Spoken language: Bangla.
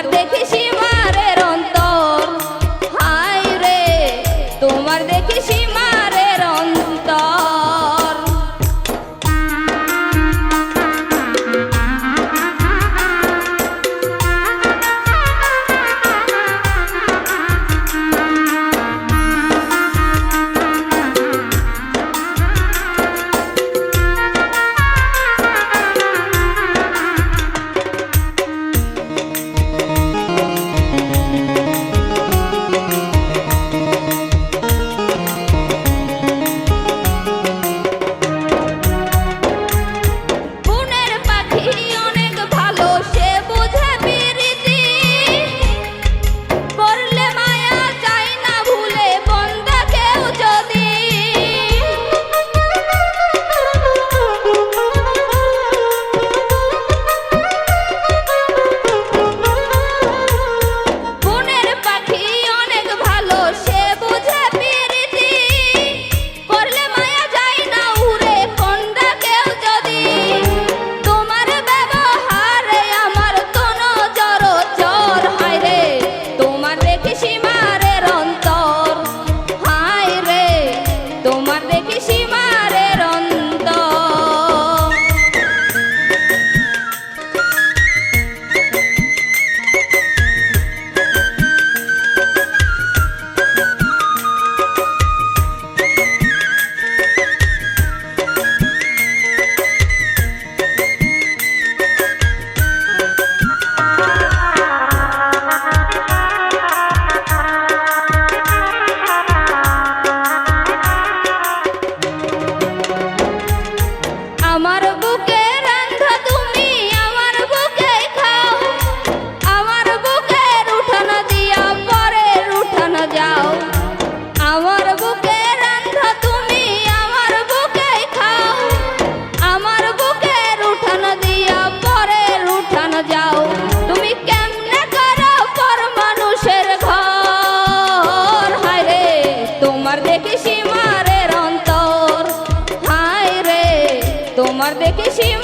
আর দেখি Yeah. যাও। তুমি কেমনে করো পর মানুষের ঘর? হায় রে, তোমার দেখে সীমারের অন্তর। হায় রে, তোমার দেখে সীমা